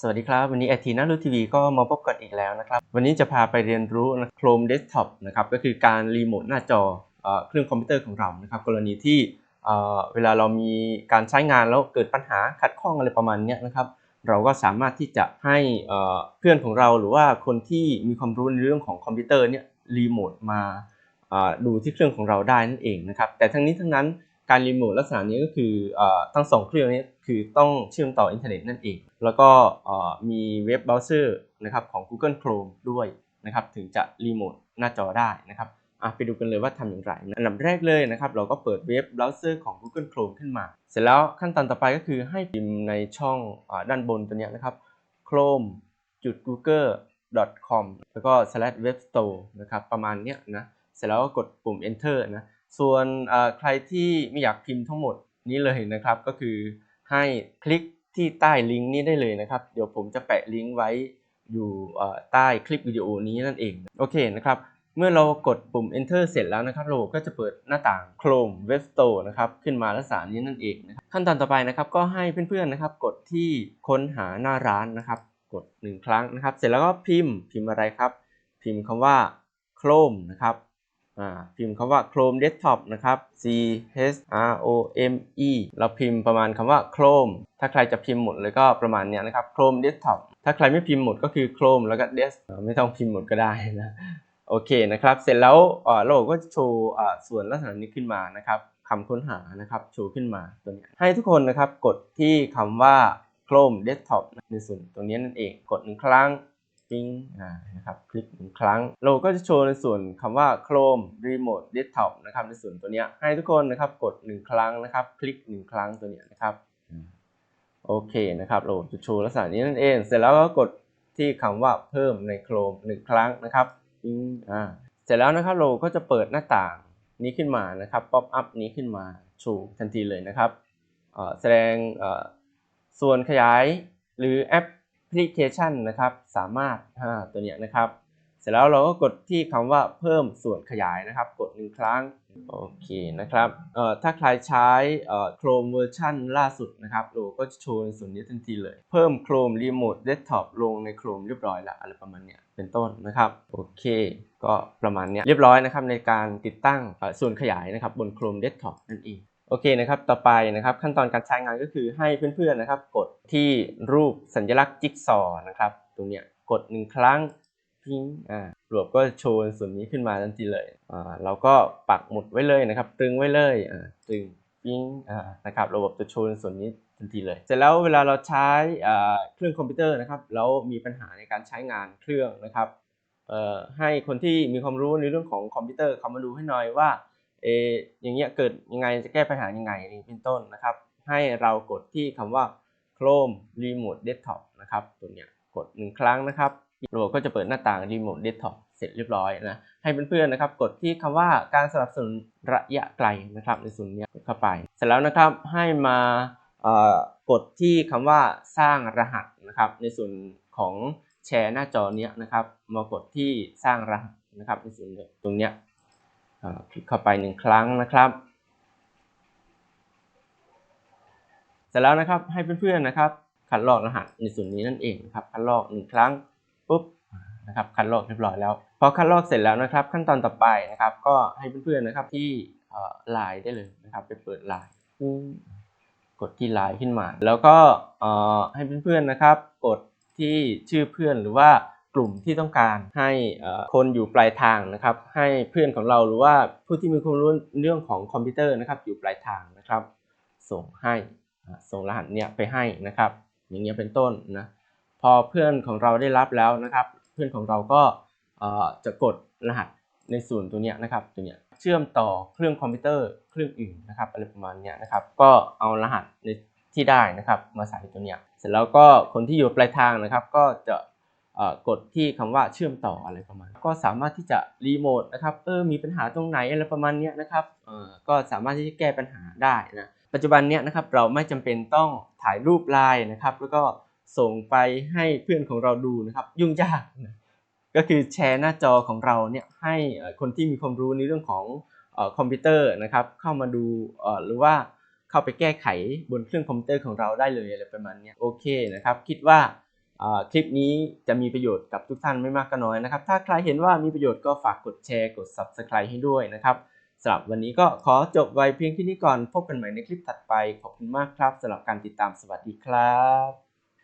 สวัสดีครับ วันนี้ไอทีน่ารู้ทีวีก็มาพบกันอีกแล้วนะครับ วันนี้จะพาไปเรียนรู้นะ Chrome Desktop นะครับก็คือการรีโมทหน้าจอเออเครื่องคอมพิวเตอร์ของเรานะครับ กรณีที่เอ่อเวลาเรามีการใช้งานแล้วเกิดปัญหาขัดข้องอะไรประมาณนี้นะครับ เราก็สามารถที่จะให้เอ่อเพื่อนของเราหรือว่าคนที่มีความรู้ในเรื่องของคอมพิวเตอร์เนี่ยรีโมทมาดูที่เครื่องของเราได้นั่นเองนะครับแต่ทั้งนี้ทั้งนั้นการรีโมทลักษณะนี้ก็คืออทั้งสองเครื่องนี้ คือต้องเชื่อมต่ออินเทอร์เน็ตนั่นเอง แล้วก็มีเว็บเบราว์เซอร์นะครับของ Google Chrome ด้วยนะครับถึงจะรีโมทหน้าจอได้นะครับไปดูกันเลยว่าทำอย่างไรอันดับแรกเลยนะครับเราก็เปิดเว็บเบราว์เซอร์ของ Google Chrome ขึ้นมา เสร็จแล้วขั้นตอนต่อไปก็คือให้พิมพ์ในช่องอด้านบนตัวนี้นะครับ chrome google com แล้วก็ slash web store นะครับประมาณเนี้ยนะเสร็จแล้วก็กดปุ่ม enter นะส่วนใครที่ไม่อยากพิมพ์ทั้งหมดนี้เลยนะครับก็คือ ให้คลิกที่ใต้ลิงก์นี้ได้เลยนะครับ เดี๋ยวผมจะแปะลิงก์ไว้อยู่ใต้คลิปวิดีโอนี้นั่นเอง โอเคนะครับ เมื่อเรากดปุ่ม enter เสร็จแล้วนะครับเราก็จะเปิดหน้าต่าง Chrome Web Store นะครับขึ้นมาลักษณะนี้นั่นเองนะขั้นตอนต่อไปนะครับก็ให้เพื่อนๆนะครับ กดที่ค้นหาหน้าร้านนะครับ กด 1 ครั้งนะครับ เสร็จแล้วก็พิมพ์พิมพ์อะไรครับ พิมพ์คำว่า Chrome นะครับ พิมพ์คำว่า Chrome Desktop นะครับ C H R O M E เราพิมพ์ประมาณคำว่า Chrome ถ้าใครจะพิมพ์หมดเลยก็ประมาณนี้นะครับ Chrome Desktop ถ้าใครไม่พิมพ์หมดก็คือ Chrome แล้วก็ Desk อ่าไม่ต้องพิมพ์หมดก็ได้นะโอเคนะครับ เสร็จแล้วเอ่อก็จะโชว์ส่วนลักษณะนี้ขึ้นมานะครับคำค้นหานะครับโชว์ขึ้นมาตัวนี้ให้ทุกคนนะครับกดที่คำว่า Chrome Desktop ในส่วนตรงนี้นั่นเอง กดหนึ่งครั้ง ปิ้งอ่านะครับคลิกหนึ่งครั้ง เราก็จะโชว์ในส่วนคำว่า Chrome Remote Desktop นะครับในส่วนตัวเนี้ยให้ทุกคนนะครับกดหนึ่งครั้งนะครับ คลิกหนึ่งครั้งตัวเนี้ยนะครับโอเคนะครับเราจะโชว์ลักษณะนี้นั่นเอง เสร็จแล้วก็กดที่คำว่าเพิ่มใน Chrome หนึ่งครั้งนะครับปิ้งอ่าเสร็จแล้วนะครับเราก็จะเปิดหน้าต่างนี้ขึ้นมานะครับป๊อปอัพนี้ขึ้นมาโชว์ทันทีเลยนะครับอ่อแสดงอ่อส่วนขยายหรือแอป ลิเคชันนะครับ สามารถตัวเนี้ยนะครับ เสร็จแล้วเราก็กดที่คำว่าเพิ่มส่วนขยายนะครับ กดหนึ่งครั้ง โอเคนะครับถ้าใครใช้ Chrome เวอร์ชันล่าสุดนะครับเราก็จะโชว์ในส่วนนี้ทันทีเลย เพิ่ม Chrome Remote Desktop ลงใน Chrome เรียบร้อยล้วอะไรประมาณเนี้ยเป็นต้นนะครับ โอเค ก็ประมาณเนี้ยเรียบร้อยนะครับในการติดตั้งส่วนขยายนะครับบน Chrome Desktop นั่นเอง โอเคนะครับ ต่อไปนะครับขั้นตอนการใช้งานก็คือให้เพื่อนๆนะครับ กดที่รูปสัญลักษณ์จิ๊กซอว์นะครับ ตรงเนี้ยกดหนึ่งครั้งพิงอ่ารวบก็โชว์ส่วนนี้ขึ้นมาทันทีเลยอ่าเราก็ปักหมุดไว้เลยนะครับ ตรึงไว้เลยอ่าตรึงพิงอ่านะครับระบบจะโชว์ส่วนนี้ทันทีเลยเสร็จแล้วเวลาเราใช้อ่าเครื่องคอมพิวเตอร์นะครับแล้วมีปัญหาในการใช้งานเครื่องนะครับเอ่อให้คนที่มีความรู้ในเรื่องของคอมพิวเตอร์เขามาดูให้หน่อยว่า เออย่างเงี้ยเกิดยังไงจะแก้ปัญหายังไงนี่เป็นต้นนะครับ ให้เรากดที่คำว่า Chrome Remote Desktop นะครับตัวเนี้ยกดหนึ่งครั้งนะครับระบบก็จะเปิดหน้าต่าง Remote Desktop เสร็จเรียบร้อยนะให้เพื่อนๆนะครับ กดที่คำว่าการสนับสนุนระยะไกลนะครับ ในส่วนเนี้ยเข้าไป เสร็จแล้วนะครับให้มาเอ่อกดที่คำว่าสร้างรหัสนะครับ ในส่วนของแชร์หน้าจอเนี้ยนะครับ มากดที่สร้างรหัสนะครับในส่วนตรงเนี้ย คลิกเข้าไปหนึ่งครั้งนะครับ เสร็จแล้วนะครับให้เพื่อนๆนะครับ คัดลอกรหัสในส่วนนี้นั่นเองนะครับคัดลอกหนึ่งครั้งปุ๊บนะครับคัดลอกเรียบร้อยแล้วพอคัดลอกเสร็จแล้วนะครับ ขั้นตอนต่อไปนะครับ ก็ให้เพื่อนๆนะครับที่ไลน์ได้เลยนะครับ ไปเปิดไลน์กดที่ไลน์ขึ้นมา แล้วก็ให้เพื่อนๆนะครับ กดที่ชื่อเพื่อนหรือว่า กลุ่มที่ต้องการให้คนอยู่ปลายทางนะครับให้เพื่อนของเราหรือว่าผู้ที่มีความรู้เรื่องของคอมพิวเตอร์นะครับอยู่ปลายทางนะครับ ส่งให้ส่งรหัสเนี่ยไปให้นะครับ อย่างเงี้ยเป็นต้นนะพอเพื่อนของเราได้รับแล้วนะครับ เพื่อนของเราก็จะกดรหัสในส่วนตัวเนี้ยนะครับตัวเนี้ยเชื่อมต่อเครื่องคอมพิวเตอร์เครื่องอื่นนะครับอะไรประมาณเนี้ยนะครับ ก็เอารหัสในที่ได้นะครับ มาใส่ตัวเนี้ยเสร็จแล้วก็คนที่อยู่ปลายทางนะครับ ก็จะ กดที่คำว่าเชื่อมต่ออะไรประมาณ ก็สามารถที่จะรีโมทนะครับเออมีปัญหาตรงไหนอะไรประมาณนี้นะครับเออก็สามารถที่จะแก้ปัญหาได้นะปัจจุบันเนี้ยนะครับเราไม่จำเป็นต้องถ่ายรูปไลน์นะครับแล้วก็ส่งไปให้เพื่อนของเราดูนะครับ ยุ่งยากนะก็คือแชร์หน้าจอของเราเนี่ยให้คนที่มีความรู้ในเรื่องของออคอมพิวเตอร์นะครับเข้ามาดูเอ่อหรือว่าเข้าไปแก้ไขบนเครื่องคอมพิวเตอร์ของเราได้เลยอะไรประมาณนี้โอเคนะครับ คิดว่า คลิปนี้จะมีประโยชน์กับทุกท่านไม่มากก็น้อยนะครับ ถ้าใครเห็นว่ามีประโยชน์ก็ฝากกดแชร์กด Subscribe ให้ด้วยนะครับสำหรับวันนี้ก็ขอจบไว้เพียงที่นี้ก่อน พบกันใหม่ในคลิปถัดไป ขอบคุณมากครับสำหรับการติดตามสวัสดีครับ